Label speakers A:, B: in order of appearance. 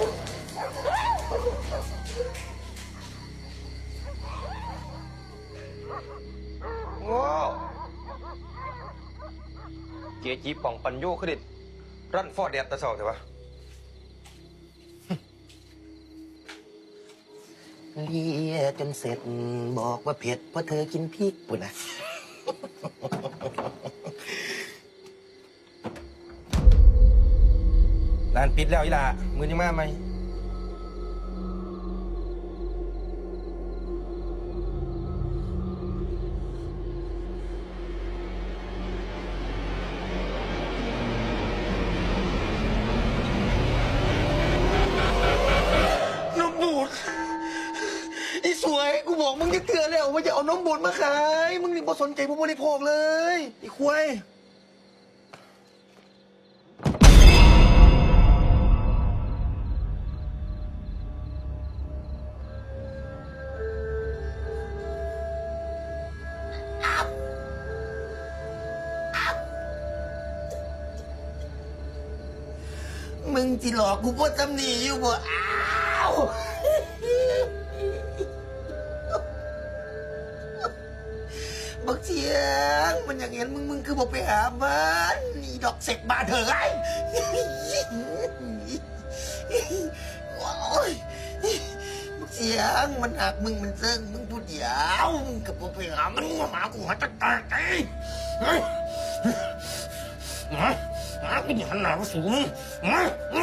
A: โง่เกียจีป่องปัญโยคดิตรั่นฟอดแดดตะเสาเถอะวะ
B: เลียจนเสร็จบอกว่าเผ็ดเพราะเธอกินพริกปุ่นนะ
A: ร้านปิดแล้วอีหล่ะมือนี้มาไหม
B: น้องบูดอีสวย กูบอกมึงจะเตือนแล้วว่าจะเอาน้องบูดมาขาย มึงนี่บ่สนใจผู้บริโภคเลยอีควาย มึงจิหลอกกูก็ตำหนิอยู่บ่อ้าวบักเชียงมันอยางเห็นมึงมึงคือบอกไปหามันนี่ดอกเสกบาเถอะไอ้โอ้ยบักเชียงมันหักมึงมันเซิงมึงพูดเดียวมึงกับบอกไปหามันหมากูหาตะกายไอ้ เฮ้ยหมาหมา